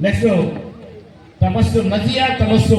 Next తపస్సు నజియా తపస్సు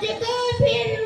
the third pin.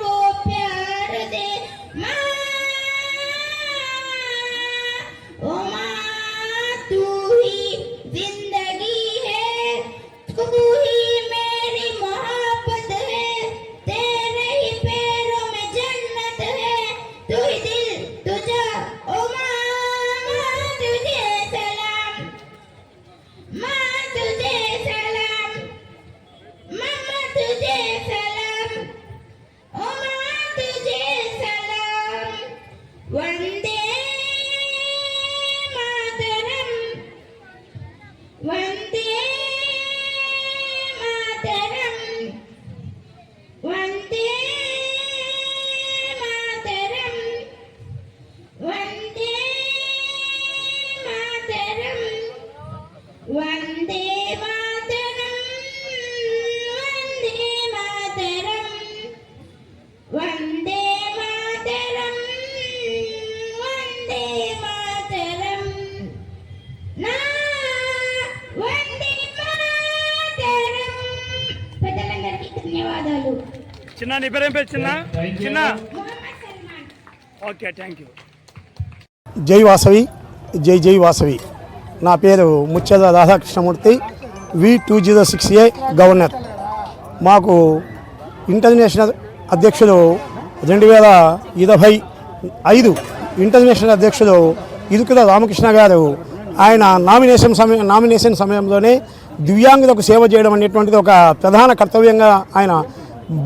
చిన్న నీ పేరేం పేరు చిన్న. చిన్న? ఓకే థ్యాంక్ యూ జై వాసవి జై జై వాసవి. నా పేరు Muchchada Radhakrishnamurthy V two zero six A governor. మాకు ఇంటర్నేషనల్ అధ్యక్షులు రెండు వేల ఇరవై ఐదు ఇంటర్నేషనల్ అధ్యక్షులు ఇరుకుల రామకృష్ణ గారు ఆయన నామినేషన్ సమయం నామినేషన్ సమయంలోనే దివ్యాంగులకు సేవ చేయడం అనేటువంటిది ఒక ప్రధాన కర్తవ్యంగా ఆయన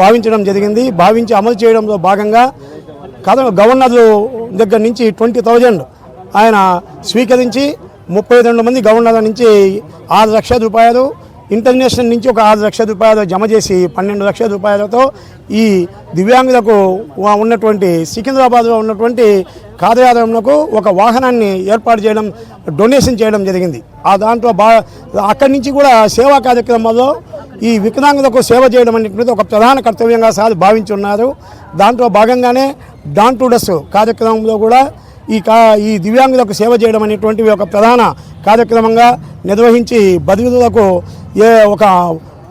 భావించడం జరిగింది. భావించి అమలు చేయడంలో భాగంగా కథ గవర్నర్లు దగ్గర నుంచి ట్వంటీ థౌజండ్ ఆయన స్వీకరించి ముప్పై రెండు మంది గవర్నర్ల నుంచి ఆరు లక్షల రూపాయలు ఇంటర్నేషనల్ నుంచి ఒక ఆరు లక్షల రూపాయలు జమ చేసి పన్నెండు లక్షల రూపాయలతో ఈ దివ్యాంగులకు ఉన్నటువంటి సికింద్రాబాద్లో ఉన్నటువంటి కార్యాలయంలో ఒక వాహనాన్ని ఏర్పాటు చేయడం డొనేషన్ చేయడం జరిగింది. ఆ దాంట్లో బా అక్కడి నుంచి కూడా సేవా కార్యక్రమాల్లో ఈ వికలాంగులకు సేవ చేయడం అనేటువంటిది ఒక ప్రధాన కర్తవ్యంగా సార్ భావించి ఉన్నారు. దాంట్లో భాగంగానే డాన్ టు డస్ కార్యక్రమంలో కూడా ఈ కా ఈ దివ్యాంగులకు సేవ చేయడం అనేటువంటివి ఒక ప్రధాన కార్యక్రమంగా నిర్వహించి బదిలీలకు ఏ ఒక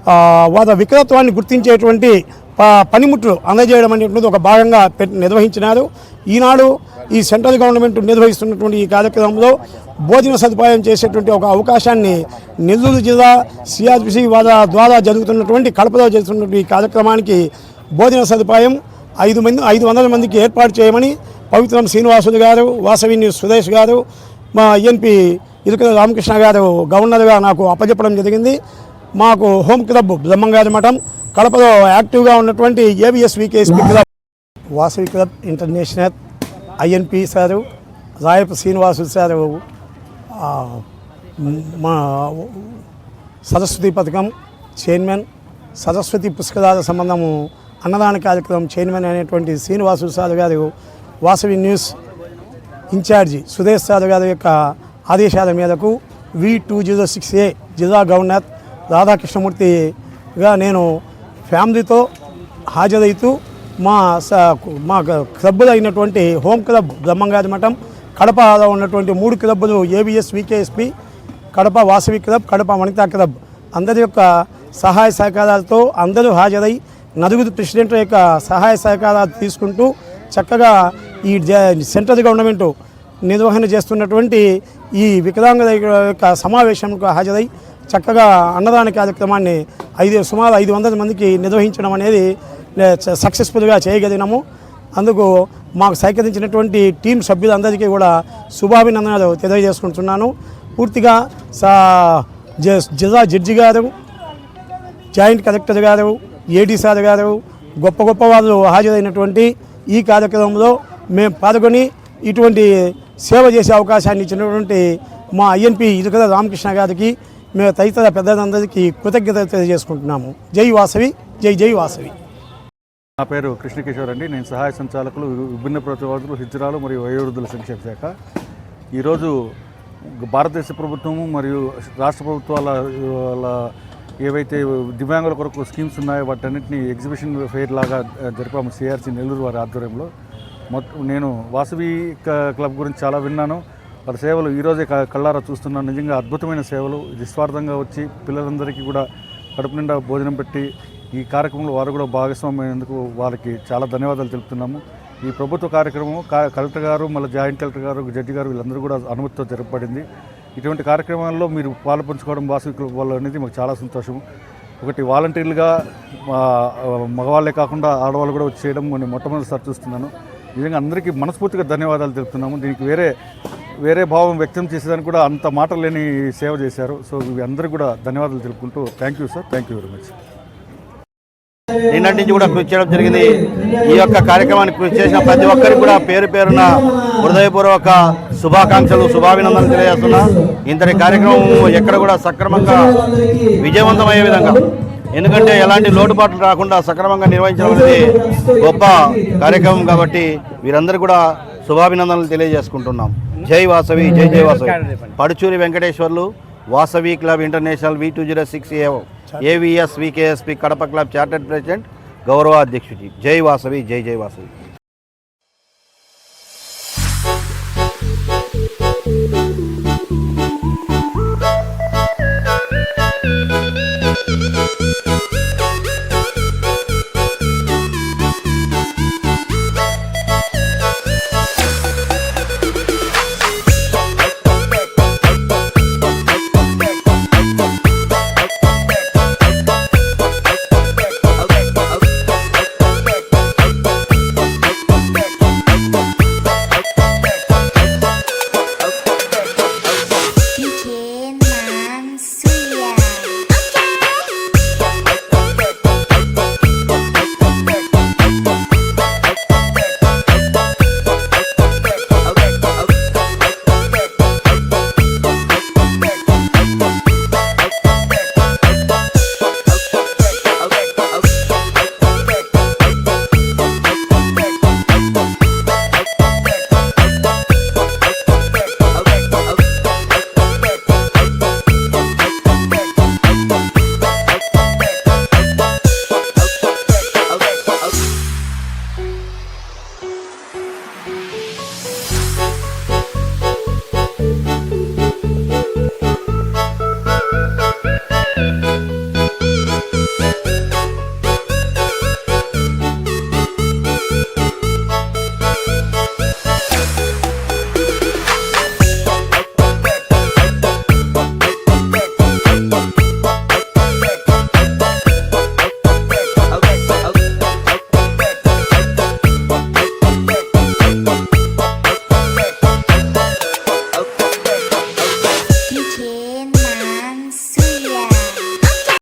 వాద వాళ్ళ వికలత్వాన్ని గుర్తించేటువంటి ప- పనిముట్లు అందజేయడం అనేటువంటిది ఒక భాగంగా నిర్వహించినారు. ఈనాడు ఈ సెంట్రల్ గవర్నమెంట్ నిర్వహిస్తున్నటువంటి ఈ కార్యక్రమంలో భోజన సదుపాయం చేసేటువంటి ఒక అవకాశాన్ని నెల్లూరు జిల్లా సిఆర్పిసి వాద ద్వారా జరుగుతున్నటువంటి కడపలో జరుగుతున్నటువంటి ఈ కార్యక్రమానికి భోజన సదుపాయం ఐదు మంది ఐదు వందల మందికి ఏర్పాటు చేయమని పవిత్రం శ్రీనివాసులు గారు వాసవిని న్యూస్ సురేష్ గారు మా ఎన్పి ఇరుకుల రామకృష్ణ గారు గవర్నర్గా నాకు అప్పచెప్పడం జరిగింది. మాకు హోమ్ క్లబ్ బ్రహ్మంగారి మఠం కడపలో యాక్టివ్గా ఉన్నటువంటి ABS VKSP club Vasavi club international INP sir Rayapu Srinivasu sir మా సరస్వతి పథకం చైర్మన్ సరస్వతి పుస్తకాల సంబంధము అన్నదాన కార్యక్రమం చైర్మన్ అనేటువంటి శ్రీనివాసు సార్ గారు Vasavi news incharge Suresh sir గారి యొక్క ఆదేశాల మేరకు V two zero six A జిల్లా గవర్నర్ రాధాకృష్ణమూర్తిగా నేను ఫ్యామిలీతో హాజరైతూ మా స మా క్లబ్బులు అయినటువంటి హోమ్ క్లబ్ బ్రహ్మంగారి మఠం కడపలో ఉన్నటువంటి మూడు క్లబ్బులు ABS VKSP Kadapa Vasavi club Kadapa Vanitha club. అందరి యొక్క సహాయ సహకారాలతో అందరూ హాజరై నలుగురు ప్రెసిడెంట్ యొక్క సహాయ సహకారాలు తీసుకుంటూ చక్కగా ఈ సెంట్రల్ గవర్నమెంట్ నిర్వహణ చేస్తున్నటువంటి ఈ వికలాంగుల యొక్క సమావేశంకు హాజరై చక్కగా అన్నదాన కార్యక్రమాన్ని ఐదు సుమారు ఐదు వందల మందికి నిర్వహించడం అనేది సక్సెస్ఫుల్గా చేయగలిగినాము. అందుకు మాకు సహకరించినటువంటి టీం సభ్యులందరికీ కూడా శుభాభినందనలు తెలియజేసుకుంటున్నాను. పూర్తిగా సా జ- జిల్లా జడ్జి గారు జాయింట్ కలెక్టర్ గారు ఏడీ సార్ గారు గొప్ప గొప్ప వాళ్ళు హాజరైనటువంటి ఈ కార్యక్రమంలో మేము పాల్గొని ఇటువంటి సేవ చేసే అవకాశాన్ని ఇచ్చినటువంటి మా ఐఎన్పి ఇరుకల రామకృష్ణ గారికి మేము తదితర పెద్దలందరికీ కృతజ్ఞత తెలియజేసుకుంటున్నాము. జై వాసవి జై జై వాసవి. నా పేరు కృష్ణకిషోర్ అండి. నేను సహాయ సంచాలకులు విభిన్న ప్రతివాదులు హిజ్రాలు మరియు వయోవృద్ధుల సంక్షేమ శాఖ. ఈరోజు భారతదేశ ప్రభుత్వము మరియు రాష్ట్ర ప్రభుత్వాల వాళ్ళ ఏవైతే దివ్యాంగుల కొరకు స్కీమ్స్ ఉన్నాయో వాటన్నింటినీ ఎగ్జిబిషన్ ఫెయిర్ లాగా జరిపాము సిఆర్సీ నెల్లూరు వారి ఆధ్వర్యంలో. నేను వాసవి క- క్లబ్ గురించి చాలా విన్నాను. వారి సేవలు ఈరోజే క- కళ్ళారా చూస్తున్నాను. నిజంగా అద్భుతమైన సేవలు. నిస్వార్థంగా వచ్చి పిల్లలందరికీ కూడా కడుపు నిండా భోజనం పెట్టి ఈ కార్యక్రమంలో వారు కూడా భాగస్వామ్యమైనందుకు వారికి చాలా ధన్యవాదాలు తెలుపుతున్నాము. ఈ ప్రభుత్వ కార్యక్రమం కలెక్టర్ గారు మళ్ళీ జాయింట్ కలెక్టర్ గారు జడ్జి గారు వీళ్ళందరూ కూడా అనుమతితో జరపబడింది. ఇటువంటి కార్యక్రమాల్లో మీరు పాలు పంచుకోవడం వాసవి క్లబ్ వల్ల అనేది మాకు చాలా సంతోషం ఒకటి వాలంటీర్లుగా మగవాళ్ళే కాకుండా ఆడవాళ్ళు కూడా వచ్చి చేయడం నేను మొట్టమొదటిసారి చూస్తున్నాను. నిజంగా అందరికీ మనస్ఫూర్తిగా ధన్యవాదాలు తెలుపుతున్నాము. దీనికి వేరే వేరే భావం వ్యక్తం చేసేదానికి కూడా అంత మాట లేని సేవ చేశారు. సో ఇవి అందరికీ కూడా ధన్యవాదాలు తెలుపుకుంటూ thank you sir thank you very much నిన్నటి నుంచి కూడా కృషి చేయడం జరిగింది. ఈ యొక్క కార్యక్రమానికి కృషి చేసిన ప్రతి ఒక్కరికి కూడా పేరు పేరున హృదయపూర్వక శుభాకాంక్షలు శుభాభినందనలు తెలియజేస్తున్నా. ఇంతటి కార్యక్రమం ఎక్కడ కూడా సక్రమంగా విజయవంతమయ్యే విధంగా ఎందుకంటే ఎలాంటి లోటుపాట్లు రాకుండా సక్రమంగా నిర్వహించడం అనేది గొప్ప కార్యక్రమం కాబట్టి వీరందరూ కూడా శుభాభినందనలు తెలియజేసుకుంటున్నాం. జై వాసవి జై జై Vasavi. Paduchuri Venkateswarlu Vasavi club international V two zero six AVS VKSP Kadapa club chartered president గౌరవ అధ్యక్షుడి. జై వాసవి జై జై వాసవి.